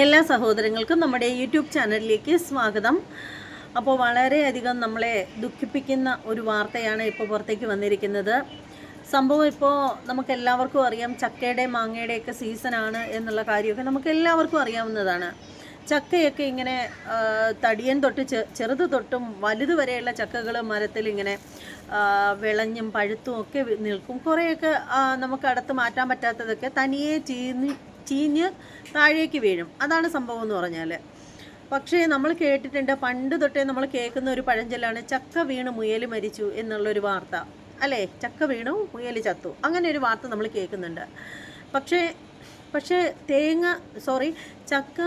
എല്ലാ സഹോദരങ്ങൾക്കും നമ്മുടെ യൂട്യൂബ് ചാനലിലേക്ക് സ്വാഗതം. അപ്പോൾ വളരെയധികം നമ്മളെ ദുഃഖിപ്പിക്കുന്ന ഒരു വാർത്തയാണ് ഇപ്പോൾ പുറത്തേക്ക് വന്നിരിക്കുന്നത്. സംഭവം ഇപ്പോൾ നമുക്ക് എല്ലാവർക്കും അറിയാം ചക്കയുടെ മാങ്ങയുടെ മാങ്ങയുടെയൊക്കെ സീസണാണ് എന്നുള്ള കാര്യമൊക്കെ നമുക്ക് എല്ലാവർക്കും അറിയാവുന്നതാണ്. ചക്കയൊക്കെ ഇങ്ങനെ തടിയൻ തൊട്ട് ചെറുത് തൊട്ടും വലുത് വരെയുള്ള ചക്കകൾ മരത്തിൽ ഇങ്ങനെ വിളഞ്ഞും പഴുത്തും ഒക്കെ നിൽക്കും. കുറേയൊക്കെ നമുക്ക് അടുത്ത് മാറ്റാൻ പറ്റാത്തതൊക്കെ തനിയെ ചീഞ്ഞ് ചീഞ്ഞ് താഴേക്ക് വീഴും. അതാണ് സംഭവം എന്ന് പറഞ്ഞാൽ പക്ഷേ നമ്മൾ കേട്ടിട്ടുണ്ട് പണ്ട് തൊട്ടേ നമ്മൾ കേൾക്കുന്ന ഒരു പഴഞ്ചൊല്ലാണ് ചക്ക വീണ് മുയൽ മരിച്ചു എന്നുള്ളൊരു വാർത്ത. അല്ലേ? ചക്ക വീണു മുയൽ ചത്തു. അങ്ങനെ ഒരു വാർത്ത നമ്മൾ കേൾക്കുന്നുണ്ട്. പക്ഷേ പക്ഷേ തേങ്ങ സോറി ചക്ക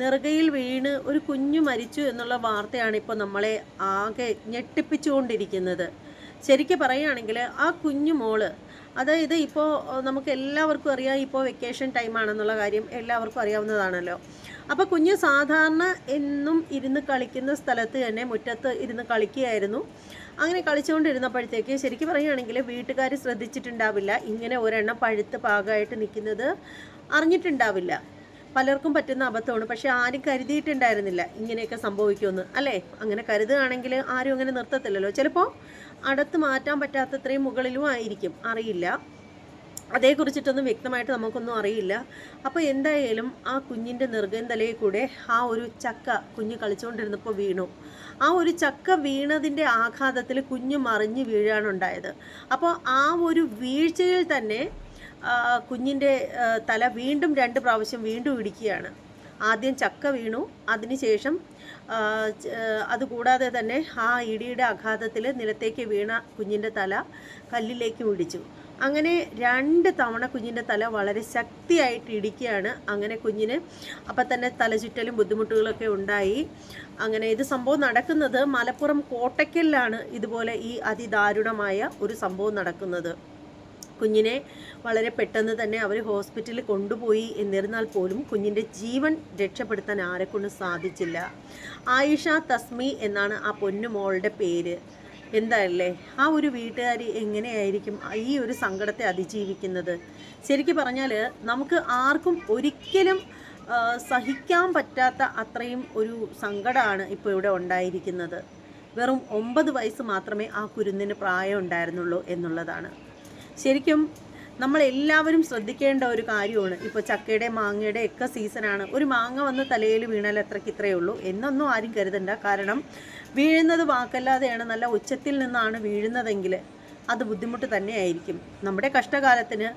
നെറുകയിൽ വീണ് ഒരു കുഞ്ഞു മരിച്ചു എന്നുള്ള വാർത്തയാണ് ഇപ്പോൾ നമ്മളെ ആകെ ഞെട്ടിപ്പിച്ചുകൊണ്ടിരിക്കുന്നത്. ശരിക്കും പറയുകയാണെങ്കിൽ ആ കുഞ്ഞു മോൾ അതായത് ഇപ്പോൾ നമുക്ക് എല്ലാവർക്കും അറിയാം ഇപ്പോൾ വെക്കേഷൻ ടൈമാണെന്നുള്ള കാര്യം എല്ലാവർക്കും അറിയാവുന്നതാണല്ലോ. അപ്പോൾ കുഞ്ഞ് സാധാരണ എന്നും ഇരുന്ന് കളിക്കുന്ന സ്ഥലത്ത് തന്നെ മുറ്റത്ത് ഇരുന്ന് കളിക്കുകയായിരുന്നു. അങ്ങനെ കളിച്ചുകൊണ്ടിരുന്നപ്പോഴത്തേക്ക് ശരിക്കും പറയുകയാണെങ്കിൽ വീട്ടുകാർ ശ്രദ്ധിച്ചിട്ടുണ്ടാവില്ല. ഇങ്ങനെ ഒരെണ്ണം പഴുത്ത് പാകമായിട്ട് നിൽക്കുന്നത് അറിഞ്ഞിട്ടുണ്ടാവില്ല. പലർക്കും പറ്റുന്ന അബദ്ധമാണ്. പക്ഷെ ആരും കരുതിയിട്ടുണ്ടായിരുന്നില്ല ഇങ്ങനെയൊക്കെ സംഭവിക്കുമെന്ന്. അല്ലേ? അങ്ങനെ കരുതുകയാണെങ്കിൽ ആരും അങ്ങനെ നിർത്തത്തില്ലല്ലോ. ചിലപ്പോൾ അടുത്ത് മാറ്റാൻ പറ്റാത്തത്രയും മുകളിലും ആയിരിക്കും. അറിയില്ല. അതേക്കുറിച്ചിട്ടൊന്നും വ്യക്തമായിട്ട് നമുക്കൊന്നും അറിയില്ല. അപ്പോൾ എന്തായാലും ആ കുഞ്ഞിന്റെ നിർഗന്ധലയിൽ കൂടെ ആ ഒരു ചക്ക കുഞ്ഞ് കളിച്ചുകൊണ്ടിരുന്നപ്പോൾ വീണു. ആ ഒരു ചക്ക വീണതിന്റെ ആഘാതത്തിൽ കുഞ്ഞ് മറിഞ്ഞ് വീഴാണുണ്ടായത്. അപ്പോൾ ആ ഒരു വീഴ്ചയിൽ തന്നെ കുഞ്ഞിന്റെ തല വീണ്ടും രണ്ട് പ്രാവശ്യം വീണ്ടും ഇടിക്കുകയാണ്. ആദ്യം ചക്ക വീണു അതിനുശേഷം അതുകൂടാതെ തന്നെ ആ ഇടിയുടെ ആഘാതത്തിൽ നിലത്തേക്ക് വീണ കുഞ്ഞിന്റെ തല കല്ലിലേക്കും ഇടിച്ചു. അങ്ങനെ രണ്ട് തവണ കുഞ്ഞിന്റെ തല വളരെ ശക്തിയായിട്ട് ഇടിക്കുകയാണ്. അങ്ങനെ കുഞ്ഞിന് അപ്പം തന്നെ തലചുറ്റലും ബുദ്ധിമുട്ടുകളൊക്കെ ഉണ്ടായി. അങ്ങനെ ഇത് സംഭവം നടക്കുന്നത് മലപ്പുറം കോട്ടയ്ക്കലിലാണ് ഇതുപോലെ ഈ അതിദാരുണമായ ഒരു സംഭവം നടക്കുന്നത്. കുഞ്ഞിനെ വളരെ പെട്ടെന്ന് തന്നെ അവർ ഹോസ്പിറ്റലിൽ കൊണ്ടുപോയി. എന്നിരുന്നാൽ പോലും കുഞ്ഞിന്റെ ജീവൻ രക്ഷപ്പെടുത്താൻ ആരെക്കൊണ്ടും സാധിച്ചില്ല. ആയിഷ തസ്മി എന്നാണ് ആ പൊന്നുമോളുടെ പേര്. എന്തായല്ലേ? ആ ഒരു വീട്ടുകാർ എങ്ങനെയായിരിക്കും ഈ ഒരു സങ്കടത്തെ അതിജീവിക്കുന്നത്? ശരിക്കും പറഞ്ഞാൽ നമുക്ക് ആർക്കും ഒരിക്കലും സഹിക്കാൻ പറ്റാത്ത അത്രയും ഒരു സങ്കടമാണ് ഇപ്പോൾ ഇവിടെ ഉണ്ടായിരിക്കുന്നത്. വെറും ഒമ്പത് വയസ്സ് മാത്രമേ ആ കുരുന്നിന് പ്രായം ഉണ്ടായിരുന്നുള്ളൂ എന്നുള്ളതാണ്. ശരിക്കും നമ്മളെല്ലാവരും ശ്രദ്ധിക്കേണ്ട ഒരു കാര്യമാണ്. ഇപ്പോൾ ചക്കയുടെ മാങ്ങയുടെ ഒക്കെ സീസണാണ് ഒരു മാങ്ങ വന്ന് തലയിൽ വീണാൽ അത്രയ്ക്ക് ഇത്രയേ ഉള്ളൂ. എന്നൊന്നും ആരും കരുതണ്ട. കാരണം വീഴുന്നത് വാക്കല്ലാതെയാണ് നല്ല ഉച്ചത്തിൽ നിന്നാണ് വീഴുന്നതെങ്കിൽ അത് ബുദ്ധിമുട്ട് തന്നെയായിരിക്കും. നമ്മുടെ കഷ്ടകാലത്തിന്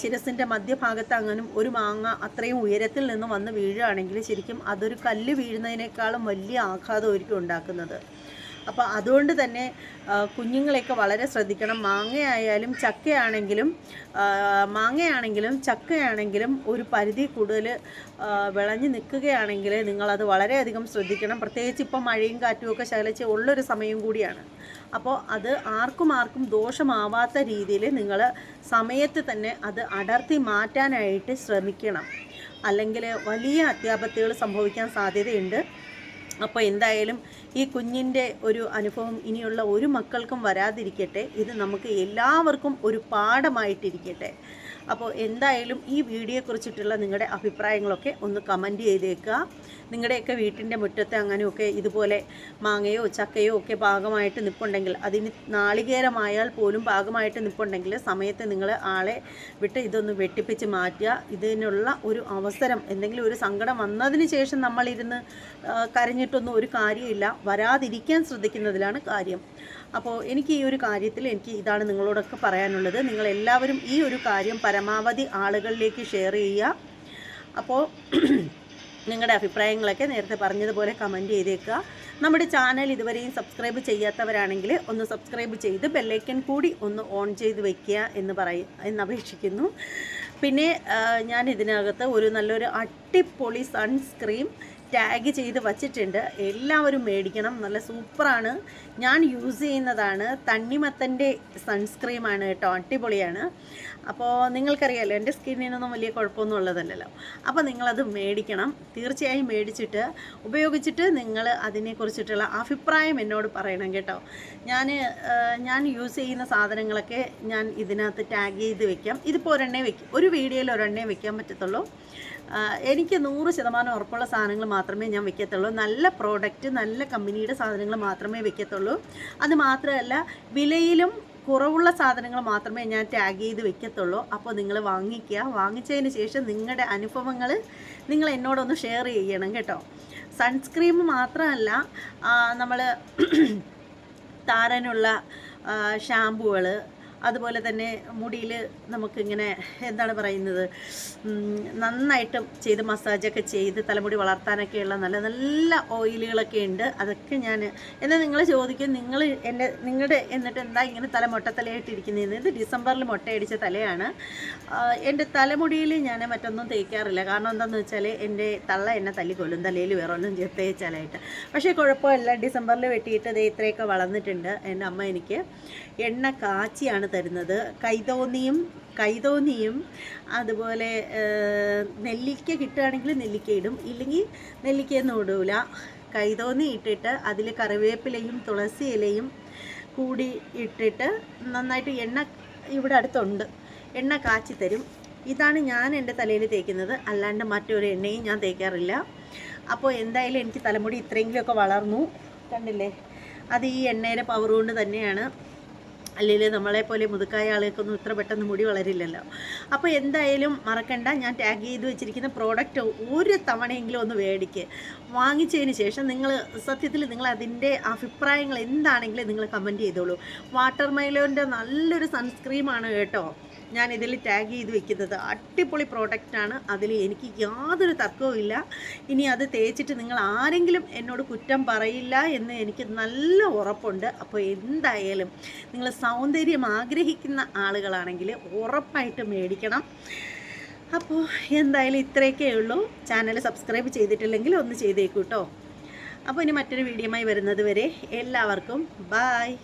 ശിരസിന്റെ മധ്യഭാഗത്ത് അങ്ങനും ഒരു മാങ്ങ അത്രയും ഉയരത്തിൽ നിന്ന് വന്ന് വീഴുകയാണെങ്കിൽ ശരിക്കും അതൊരു കല്ല് വീഴുന്നതിനേക്കാളും വലിയ ആഘാതമായിരിക്കും ഉണ്ടാക്കുന്നത്. അപ്പോൾ അതുകൊണ്ട് തന്നെ കുഞ്ഞുങ്ങളെയൊക്കെ വളരെ ശ്രദ്ധിക്കണം. മാങ്ങയായാലും ചക്കയാണെങ്കിലും മാങ്ങയാണെങ്കിലും ചക്കയാണെങ്കിലും ഒരു പരിധി കൂടുതൽ വിളഞ്ഞ് നിൽക്കുകയാണെങ്കിൽ നിങ്ങളത് വളരെയധികം ശ്രദ്ധിക്കണം. പ്രത്യേകിച്ച് ഇപ്പോൾ മഴയും കാറ്റും ഒക്കെ ശകലിച്ച് ഉള്ളൊരു സമയം കൂടിയാണ്. അപ്പോൾ അത് ആർക്കും ആർക്കും ദോഷമാവാത്ത രീതിയിൽ നിങ്ങൾ സമയത്ത് തന്നെ അത് അടർത്തി മാറ്റാനായിട്ട് ശ്രമിക്കണം. അല്ലെങ്കിൽ വലിയ അത്യാപത്തുകൾ സംഭവിക്കാൻ സാധ്യതയുണ്ട്. അപ്പോൾ എന്തായാലും ഈ കുഞ്ഞിന്റെ ഒരു അനുഭവം ഇനിയുള്ള ഒരു മക്കൾക്കും വരാതിരിക്കട്ടെ. ഇത് നമുക്ക് എല്ലാവർക്കും ഒരു പാഠമായിട്ടിരിക്കട്ടെ. അപ്പോൾ എന്തായാലും ഈ വീഡിയോയെക്കുറിച്ചിട്ടുള്ള നിങ്ങളുടെ അഭിപ്രായങ്ങളൊക്കെ ഒന്ന് കമന്റ് ചെയ്തേക്കുക. നിങ്ങളുടെയൊക്കെ വീട്ടിന്റെ മുറ്റത്ത് അങ്ങനെയൊക്കെ ഇതുപോലെ മാങ്ങയോ ചക്കയോ ഒക്കെ പാകമായിട്ട് നിൽപ്പുണ്ടെങ്കിൽ അതിന് നാളികേരമായാൽ പോലും ഭാഗമായിട്ട് നിൽപ്പുണ്ടെങ്കിൽ സമയത്ത് നിങ്ങൾ ആളെ വിട്ട് ഇതൊന്ന് വെട്ടിപ്പിച്ച് മാറ്റുക. ഇതിനുള്ള ഒരു അവസരം എന്തെങ്കിലും ഒരു സങ്കടം വന്നതിന് ശേഷം നമ്മളിരുന്ന് കരഞ്ഞിട്ടൊന്നും ഒരു കാര്യമില്ല. വരാതിരിക്കാൻ ശ്രദ്ധിക്കുന്നതിലാണ് കാര്യം. അപ്പോൾ എനിക്ക് ഈ ഒരു കാര്യത്തിൽ എനിക്ക് ഇതാണ് നിങ്ങളോടൊക്കെ പറയാനുള്ളത്. നിങ്ങളെല്ലാവരും ഈ ഒരു കാര്യം പരമാവധി ആളുകളിലേക്ക് ഷെയർ ചെയ്യുക. അപ്പോൾ നിങ്ങളുടെ അഭിപ്രായങ്ങളൊക്കെ നേരത്തെ പറഞ്ഞതുപോലെ കമന്റ് ചെയ്തേക്കുക. നമ്മുടെ ചാനൽ ഇതുവരെയും സബ്സ്ക്രൈബ് ചെയ്യാത്തവരാണെങ്കിൽ ഒന്ന് സബ്സ്ക്രൈബ് ചെയ്ത് ബെല്ലൈക്കൻ കൂടി ഒന്ന് ഓൺ ചെയ്ത് വെക്കുക എന്ന് പറയ എന്ന് അപേക്ഷിക്കുന്നു. പിന്നെ ഞാൻ ഇതിനകത്ത് ഒരു നല്ലൊരു അട്ടിപ്പൊളി സൺസ്ക്രീം ടാഗ് ചെയ്ത് വച്ചിട്ടുണ്ട്. എല്ലാവരും മേടിക്കണം. നല്ല സൂപ്പറാണ്. ഞാൻ യൂസ് ചെയ്യുന്നതാണ്. തണ്ണിമത്തന്റെ സൺസ്ക്രീമാണ് കേട്ടോ. അടിപൊളിയാണ്. അപ്പോൾ നിങ്ങൾക്കറിയാമല്ലോ എന്റെ സ്കിന്നിനൊന്നും വലിയ കുഴപ്പമൊന്നും ഉള്ളതല്ലല്ലോ. അപ്പോൾ നിങ്ങളത് മേടിക്കണം. തീർച്ചയായും മേടിച്ചിട്ട് ഉപയോഗിച്ചിട്ട് നിങ്ങൾ അതിനെക്കുറിച്ചിട്ടുള്ള അഭിപ്രായം എന്നോട് പറയണം കേട്ടോ. ഞാൻ ഞാൻ യൂസ് ചെയ്യുന്ന സാധനങ്ങളൊക്കെ ഞാൻ ഇതിനകത്ത് ടാഗ് ചെയ്ത് വെക്കാം. ഇതിപ്പോൾ ഒരെണ്ണേ വെക്കും. ഒരു വീഡിയോയിൽ ഒരെണ്ണേ വെക്കാൻ പറ്റത്തുള്ളൂ. എനിക്ക് നൂറ് ശതമാനം ഉറപ്പുള്ള സാധനങ്ങൾ മാത്രമേ ഞാൻ വെക്കത്തുള്ളൂ. നല്ല പ്രോഡക്റ്റ് നല്ല കമ്പനിയുടെ സാധനങ്ങൾ മാത്രമേ വെക്കത്തുള്ളൂ. അത് മാത്രമല്ല വിലയിലും കുറവുള്ള സാധനങ്ങൾ മാത്രമേ ഞാൻ ടാഗ് ചെയ്ത് വെക്കത്തുള്ളൂ. അപ്പോൾ നിങ്ങൾ വാങ്ങിക്കുക. വാങ്ങിച്ചതിന് ശേഷം നിങ്ങളുടെ അനുഭവങ്ങൾ നിങ്ങൾ എന്നോടൊന്ന് ഷെയർ ചെയ്യണം കേട്ടോ. സൺസ്ക്രീം മാത്രമല്ല നമ്മൾ താരനുള്ള ഷാമ്പുകൾ അതുപോലെ തന്നെ മുടിയിൽ നമുക്കിങ്ങനെ എന്താണ് പറയുന്നത്? നന്നായിട്ടും ചെയ്ത് മസാജൊക്കെ ചെയ്ത് തലമുടി വളർത്താനൊക്കെയുള്ള നല്ല നല്ല ഓയിലുകളൊക്കെ ഉണ്ട്. അതൊക്കെ ഞാൻ എന്നാൽ നിങ്ങൾ ചോദിക്കും. നിങ്ങൾ എന്റെ നിങ്ങളുടെ എന്നിട്ട് എന്താ ഇങ്ങനെ തല മൊട്ടത്തലയായിട്ടിരിക്കുന്നതെന്ന് ഇത് ഡിസംബറിൽ മുട്ടയടിച്ച തലയാണ്. എന്റെ തലമുടിയിൽ ഞാൻ മറ്റൊന്നും തേക്കാറില്ല. കാരണം എന്താണെന്ന് വെച്ചാൽ എന്റെ തള്ള എന്നെ തല്ലി തല്ലിക്കൊല്ലും തലയിൽ വേറെ ഒന്നും തേച്ചാലായിട്ട്. പക്ഷേ കുഴപ്പമില്ല. ഡിസംബറിൽ വെട്ടിയിട്ട് ഇത് ഇത്രയൊക്കെ വളർന്നിട്ടുണ്ട്. എന്റെ അമ്മ എനിക്ക് എണ്ണ കാച്ചിയാണ് തരുന്നത്. കൈതോന്നിയും കൈതോന്നിയും അതുപോലെ നെല്ലിക്ക കിട്ടുകയാണെങ്കിൽ നെല്ലിക്ക ഇടും. ഇല്ലെങ്കിൽ നെല്ലിക്കയൊന്നും ഇടൂല. കൈതോന്നി ഇട്ടിട്ട് അതിൽ കറിവേപ്പിലയും തുളസി ഇലയും കൂടി ഇട്ടിട്ട് നന്നായിട്ട് എണ്ണ ഇവിടെ അടുത്തുണ്ട്. എണ്ണ കാച്ചി തരും. ഇതാണ് ഞാൻ എന്റെ തലയിൽ തേക്കുന്നത്. അല്ലാണ്ട് മറ്റൊരു എണ്ണയും ഞാൻ തേക്കാറില്ല. അപ്പോൾ എന്തായാലും എനിക്ക് തലമുടി ഇത്രയെങ്കിലുമൊക്കെ വളർന്നു. കണ്ടില്ലേ? അത് ഈ എണ്ണയുടെ പവർ കൊണ്ട് തന്നെയാണ്. അല്ലെങ്കിൽ നമ്മളെ പോലെ മുതുക്കായ ആളുകൾക്കൊന്നും ഇത്ര പെട്ടെന്ന് മുടി വളരില്ലല്ലോ. അപ്പോൾ എന്തായാലും മറക്കണ്ട. ഞാൻ ടാഗ് ചെയ്ത് വെച്ചിരിക്കുന്ന പ്രോഡക്റ്റ് ഒരു തവണയെങ്കിലും ഒന്ന് മേടിക്ക് വാങ്ങിച്ചതിന് ശേഷം നിങ്ങൾ സത്യത്തിൽ നിങ്ങൾ അതിന്റെ അഭിപ്രായങ്ങൾ എന്താണെങ്കിലും നിങ്ങൾ കമന്റ് ചെയ്തോളൂ. വാട്ടർ മൈലോന്റെ നല്ലൊരു സൺസ്ക്രീമാണ് കേട്ടോ. ഞാൻ ഇതിൽ ടാഗ് ചെയ്ത് വെക്കുന്നത്. അടിപൊളി പ്രോഡക്റ്റാണ് അതിൽ എനിക്ക് യാതൊരു തർക്കവും ഇല്ല. ഇനി അത് തേച്ചിട്ട് നിങ്ങൾ ആരെങ്കിലും എന്നോട് കുറ്റം പറയില്ല എന്ന് എനിക്ക് നല്ല ഉറപ്പുണ്ട്. അപ്പോൾ എന്തായാലും നിങ്ങൾ സൗന്ദര്യം ആഗ്രഹിക്കുന്ന ആളുകളാണെങ്കിൽ ഉറപ്പായിട്ട് മേടിക്കണം. അപ്പോൾ എന്തായാലും ഇത്രയൊക്കെ ഉള്ളൂ. ചാനൽ സബ്സ്ക്രൈബ് ചെയ്തിട്ടില്ലെങ്കിൽ ഒന്ന് ചെയ്തേക്കൂട്ടോ അപ്പോൾ ഇനി മറ്റൊരു വീഡിയോയുമായി വരുന്നത് വരെ എല്ലാവർക്കും ബായ്